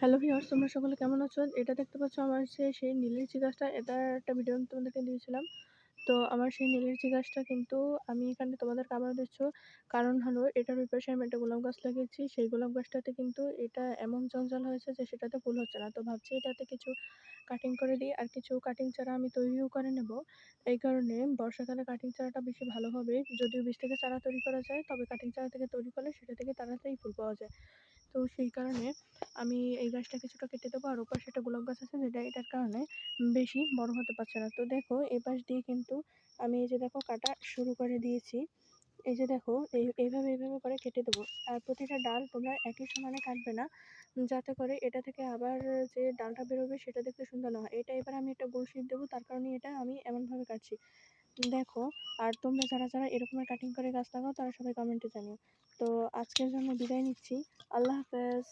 Hello viewers তোমরা সকলে কেমন আছো? এটা দেখতে পাচ্ছ আমার সে সেই নীললিচি গাছটা এটার একটা ভিডিও আমি তোমাদেরকে দিয়েছিলাম। তো আমার সেই নীললিচি গাছটা কিন্তু আমি এখানে তোমাদেরকে আবারও দিচ্ছ কারণ হলো, এটার ওই পাশে আমি একটা গোলাপ গাছ লাগিয়েছি। সেই গোলাপ গাছটাতে কিন্তু এটা এমন জঞ্জাল হয়েছে যে সেটাতে ফুল হচ্ছে না। তো ভাবছি এটাতে কিছু কাটিং করে দিই আর কিছু কাটিং চারা আমি তৈরিও করে নেব। এই কারণে বর্ষাকালে কাটিং চারাটা বেশি ভালো হবে। যদিও বীজ থেকে চারা তৈরি করা যায়, তবে কাটিং চারা থেকে তৈরি করলে সেটা থেকে তাড়াতাড়ি ফুল পাওয়া যায়। তো সেই কারণে আমি এই গাছটা কিছুটা কেটে দেবো আর ওপাশে একটা গোলাপ গাছ আছে যেটা এটার কারণে বেশি বড় হতে পারছে না। তো দেখো এ পাশ দিয়ে কিন্তু আমি এই যে দেখো কাটা শুরু করে দিয়েছি। এই যে দেখো, এই, এইভাবে এইভাবে করে কেটে দেবো। আর প্রতিটা ডাল তোমরা একই সমানে কাটবে না, যাতে করে এটা থেকে আবার যে ডালটা বেরোবে সেটা দেখতে সুন্দর না হয়। এটা এবার আমি একটা গোল দেবো, তার কারণে এটা আমি এমনভাবে কাটছি। দেখো, আর তোমরা যারা যারা এরকমের কাটিং করে গাছ লাগাও, তারা সবাই কমেন্টে জানিও। তো আজকের জন্য বিদায় নিচ্ছি। আল্লাহ হাফেজ।